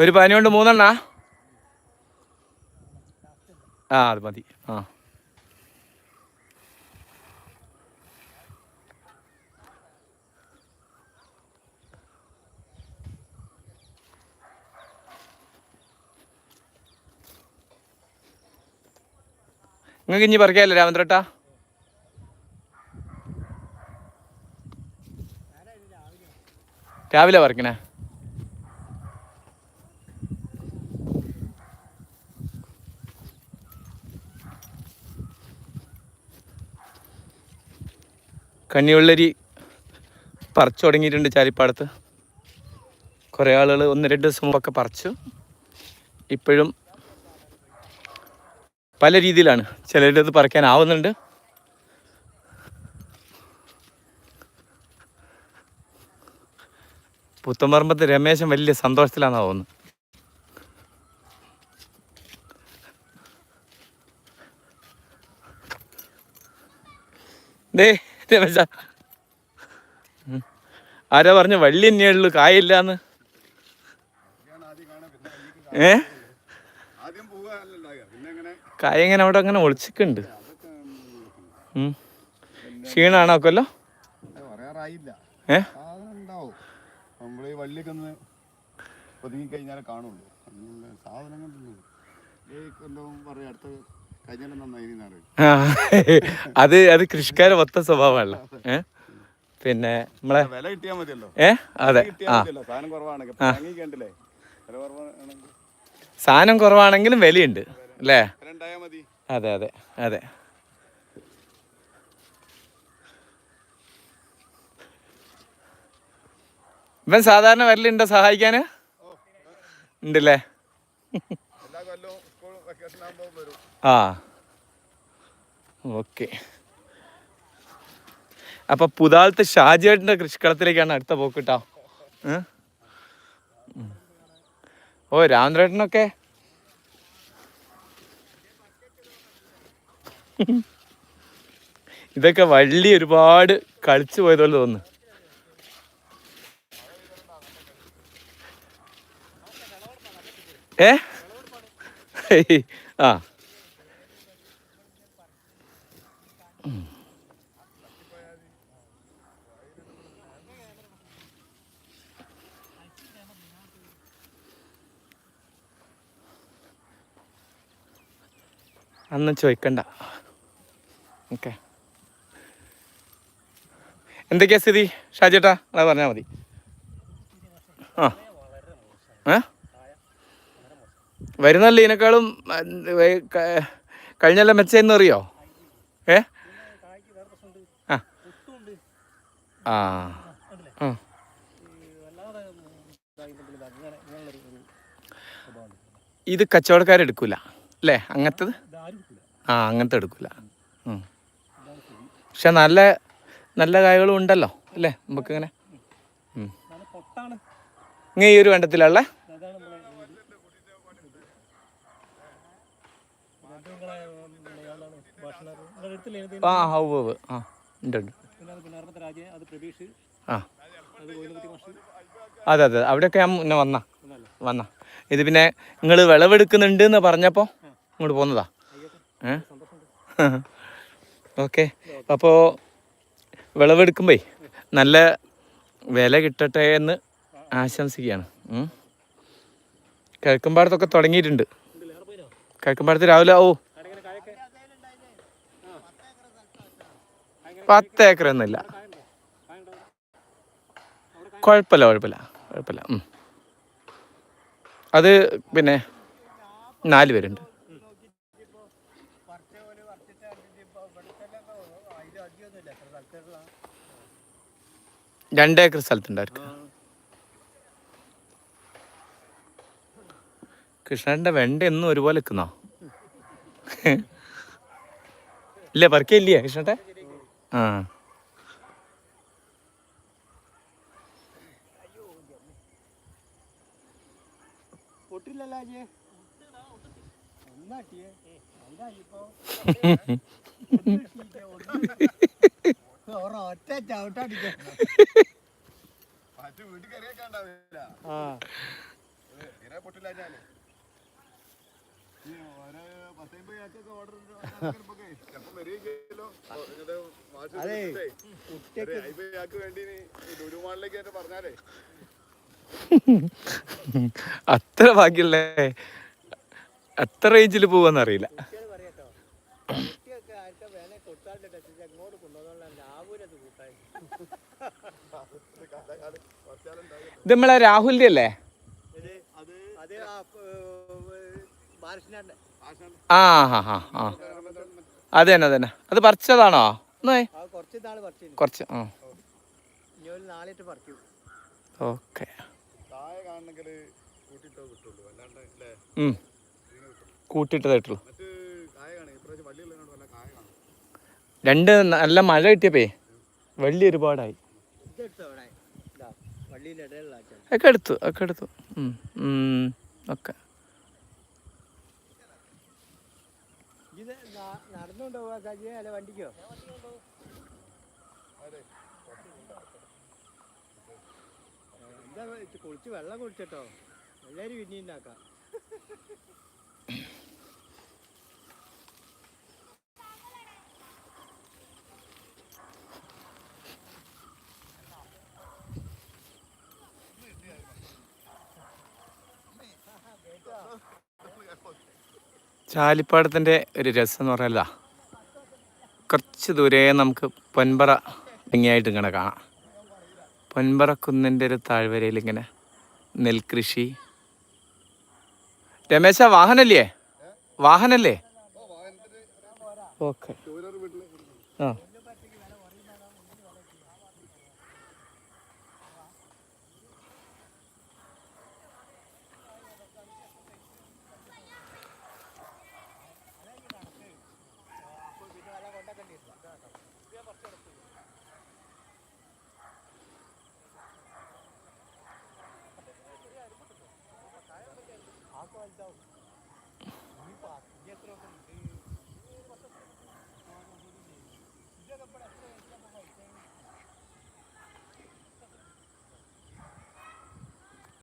ഒരു പതിനു കൊണ്ട് മൂന്നെണ്ണ? ആ അത് മതി. ആ. നിങ്ങൾക്ക് ഇനി പറിക്കാല്ലേ രാമന്ത്രട്ടാ രാവിലെ പറിക്കണേ. കന്നിവെള്ളരി പറിച്ചു തുടങ്ങിയിട്ടുണ്ട് ചാലിപ്പാടത്ത്. കുറേ ആളുകൾ ഒന്ന് രണ്ട് ദിവസം മുമ്പൊക്കെ പറിച്ചു. ഇപ്പോഴും പല രീതിയിലാണ്. ചിലരുടെ അത് പറിക്കാനാവുന്നുണ്ട് പുത്തമ്പറമ്പത്ത് രമേശൻ വലിയ സന്തോഷത്തിലാണെന്നാ തോന്നുന്നു. ദേ ആരാ പറഞ്ഞു വള്ളി തന്നെയുള്ളൂ ഏ പോവുകയല്ലല്ലോ പിന്നെ എങ്ങനെ കായ ഇങ്ങനെ അവിടെ അങ്ങനെ ഒളിച്ചിട്ടുണ്ട്. ക്ഷീണാണോ കൊല്ലോ ഏ കഴിഞ്ഞാലേ അത് അത് കൃഷിക്കാരെ മൊത്ത സ്വഭാവമല്ല ഏ? പിന്നെ നമ്മളെ വില കിട്ടിയാൽ മതിയല്ലോ. ഏ? അതെ. ആ. സാധനം കുറവാണെങ്കിലും വിലയുണ്ട്. അല്ലേ? അതെ അതെ അതെ. ഇവൻ സാധാരണ വരലുണ്ടോ സഹായിക്കാന്? ഉണ്ടല്ലേ? ആ. ഓക്കെ. അപ്പൊ പുതാലത്തെ ഷാജിയേട്ടന്റെ കൃഷിക്കളത്തിലേക്കാണ് അടുത്ത പോക്ക് കേട്ടോ. ഓ രാമേട്ടനൊക്കെ ഇതൊക്കെ വള്ളി ഒരുപാട് കളിച്ചു പോയതുപോലെ തോന്നുന്നു. ഏ? ആ. അന്ന് ചോദിക്കണ്ട. ഓക്കെ. എന്തൊക്കെയാ സ്ഥിതി? ഷാജേട്ടാ അത് പറഞ്ഞാൽ മതി. ആ ഏ വരുന്നല്ലേ ഇതിനേക്കാളും കഴിഞ്ഞല്ല മെച്ചെന്ന് അറിയോ? ഏ? ആ. ഇത് കച്ചവടക്കാരെടുക്കൂല അല്ലേ? അങ്ങനത്തത്? ആ അങ്ങനത്തെ എടുക്കൂല. പക്ഷെ നല്ല നല്ല കായകളും ഉണ്ടല്ലോ അല്ലേ? നമുക്കിങ്ങനെ. ഇങ്ങനെ ഇങ്ങ ഈ ഒരു കണ്ടത്തിലുള്ള ആ ഹൗ ഹവ് ആ ഉണ്ട് ഉണ്ട്. ആ. അതെ അതെ അവിടെയൊക്കെ ഞാൻ മുന്നേ വന്ന. വന്ന. ഇത് പിന്നെ നിങ്ങൾ വിളവെടുക്കുന്നുണ്ട് എന്ന് പറഞ്ഞപ്പോൾ ഇങ്ങോട്ട് പോന്നതാ. ഏ? ഓക്കെ. അപ്പോൾ വിളവെടുക്കുമ്പേ നല്ല വില കിട്ടട്ടെ എന്ന് ആശംസിക്കുകയാണ്. കിഴക്കുംപാടത്തൊക്കെ തുടങ്ങിയിട്ടുണ്ട്. കിഴക്കുംപാടത്ത് രാവിലെ ഓ പത്ത് ഏക്കർ ഒന്നുമില്ല കുഴപ്പമില്ല കുഴപ്പമില്ല. കുഴപ്പമില്ല. അത് പിന്നെ നാല് പേരുണ്ട്. രണ്ട് ഏക്കർ സ്ഥലത്തുണ്ട് അവർക്ക് കൃഷ്ണന്റെ വെണ്ട എന്നും ഒരുപോലെ നിൽക്കുന്നോ? ഇല്ല പറിക്കില്ലേ കൃഷ്ണട്ടെ? ആ. ഒറ്റ ചവിട്ടടിക്ക. മറ്റു വീട്ടിൽ കറിയൊക്കെ ഉണ്ടാവില്ല. പൊട്ടില്ല ഈ ഒരു പത്തമ്പത് ചാക്കൊക്കെ ഓർഡർ ചിലപ്പോൾ വരികയില്ലല്ലോ എന്നെ പറഞ്ഞാലേ. അത്ര ഭാഗ്യല്ലേ? എത്ര റേഞ്ചിൽ പോവാന്നറിയില്ല അറിയില്ല. കുട്ടിയൊക്കെ ഇത് നമ്മളെ രാഹുലിന്റെ അല്ലേ? അത് അത് ആ ഹാ ഹാ ആ അതെന്നെ തന്നെ. അത് പറിച്ചതാണോ? കുറച്ച് ആ. ഓക്കെ. കൂട്ടിയിട്ടതായിട്ടുള്ളൂ. രണ്ട് നല്ല മഴ കിട്ടിയപ്പേ വെള്ളി ഒരുപാടായി. ഒക്കെ എടുത്തു ഒക്കെ എടുത്തു. ഉം, ഉം, ഒക്കെ ഇത് നടന്നുകൊണ്ട് പോവാ അല്ല വണ്ടിക്കോ? എന്താ കുളിച്ച് വെള്ളം കുടിച്ചിട്ടോ? എല്ലാവരും പിന്നീണ്ടാക്കാം ചാലിപ്പാടത്തിന്റെ ഒരു രസം എന്ന് പറഞ്ഞാൽ കുറച്ച് ദൂരെ നമുക്ക് പൊൻപറ ഭംഗിയായിട്ട് ഇങ്ങനെ കാണാം. പൊൻപറ കുന്നിന്റെ ഒരു താഴ്വരയിൽ ഇങ്ങനെ നെൽകൃഷി. രമേശ വാഹനല്ലേ വാഹനല്ലേ ഓക്കെ. ആ. Не трогай. Ты...